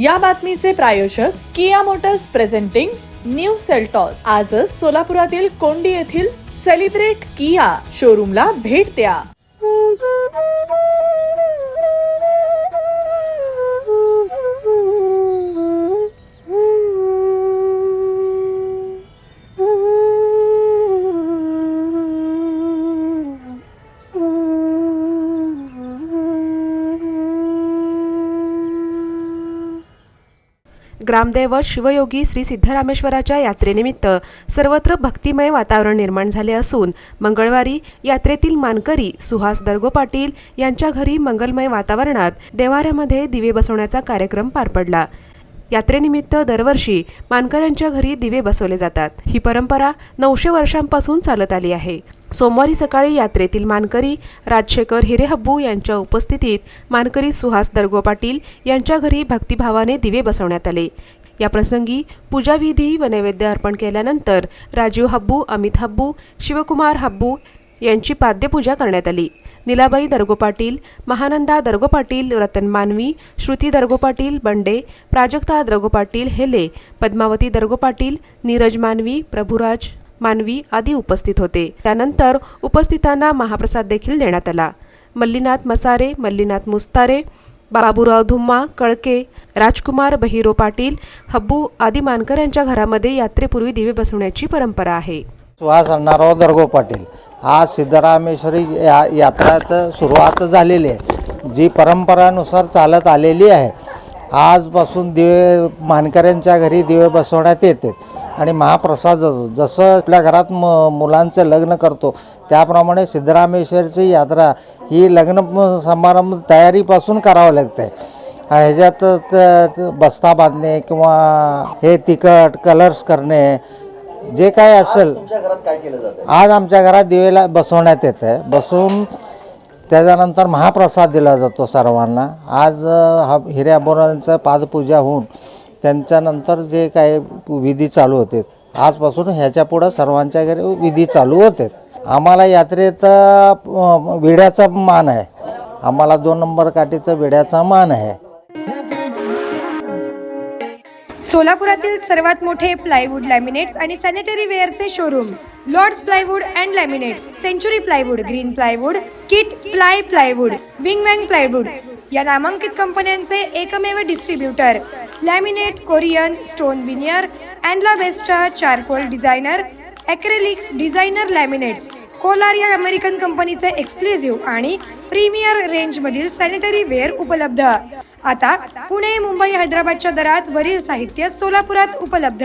या बातमीचे प्रायोजक Kia Motors presenting new Seltos. आजच सोलापुरातील कोंडी येथील सेलिब्रेट किया शोरूमला भेट द्या. ग्रामदैवत शिवयोगी श्री सिद्धरामेश्वराच्या यात्रेनिमित्त सर्वत्र भक्तिमय वातावरण निर्माण झाले असून मंगळवारी यात्रेतील मानकरी सुहास दर्गो पाटील यांच्या घरी मंगलमय वातावरणात देवाऱ्यामध्ये दिवे बसवण्याचा कार्यक्रम पार पडला. यात्रेनिमित्त दरवर्षी मानकऱ्यांच्या घरी दिवे बसवले जातात. ही परंपरा नऊशे वर्षांपासून चालत आली आहे. सोमवारी सकाळी यात्रेतील मानकरी राजशेखर हिरेहब्बू यांच्या उपस्थितीत मानकरी सुहास दर्गो पाटील यांच्या घरी भक्तिभावाने दिवे बसवण्यात आले. या प्रसंगी पूजाविधी व नैवेद्य अर्पण केल्यानंतर राजीव हब्बू अमित हब्बू शिवकुमार हब्बू यांची पाद्यपूजा करण्यात आली. निलाबाई दर्गो पाटील महानंदा दर्गो पाटील रतन मानवी श्रुती दर्गो पाटील बंडे प्राजक्ता दर्गो पाटील हेले पद्मावती दर्गो पाटील नीरज मानवी प्रभुराज मानवी आदी उपस्थित होते. त्यानंतर उपस्थितांना महाप्रसाद देखील देण्यात आला. मल्लीनाथ मसारे मल्लीनाथ मुस्तारे बाबूराव धुम्मा कळके राजकुमार बहिरो पाटील हब्बू आदी मानकर यांच्या घरामध्ये यात्रेपूर्वी दिवे बसवण्याची परंपरा आहे. सुहास अण्णाराव दर्गो पाटील. आज सिद्धरामेश्वरी या यात्राचं सुरुवात झालेली आहे. जी परंपरानुसार चालत आलेली आहे. आजपासून दिवे मानकऱ्यांच्या घरी दिवे बसवण्यात येते आणि महाप्रसाद होतो जसं आपल्या घरात म मुलांचं लग्न करतो त्याप्रमाणे सिद्धरामेश्वरची यात्रा ही लग्न समारंभ तयारीपासून करावं लागतं आहे आणि ह्याच्यात बस्ता बांधणे किंवा हे तिखट कलर्स करणे जे काय असेल. आज आमच्या घरात दिवेला बसवण्यात येतं आहे बसवून त्याच्यानंतर महाप्रसाद दिला जातो सर्वांना. आज हा हिऱ्याबोरांचं पादपूजा होऊन त्यांच्यानंतर जे काय विधी चालू होते आजपासून ह्याच्या पुढं सर्वांच्या घरी विधी चालू होते. आम्हाला यात्रेत विड्याचा मान आहे. आम्हाला दोन नंबर काठीचा विड्याचा मान आहे. सोलापुरातील सर्वात मोठे प्लायवूड लॅमिनेट्स आणि sanitary वेअरचे showroom Lords plywood and laminates Century plywood green plywood Kitply plywood wing wang plywood या नामांकित कंपन्यांचे एकमेव distributor laminate Korean stone veneer अँडला बेस्टा charcoal designer acrylics designer laminates Kolar या अमेरिकन कंपनीचे एक्सक्लुझिव्ह आणि प्रीमियर रेंजमधील सॅनिटरी वेअर उपलब्ध. आता पुणे मुंबई हैदराबादच्या दरात वरील साहित्य सोलापुरात उपलब्ध.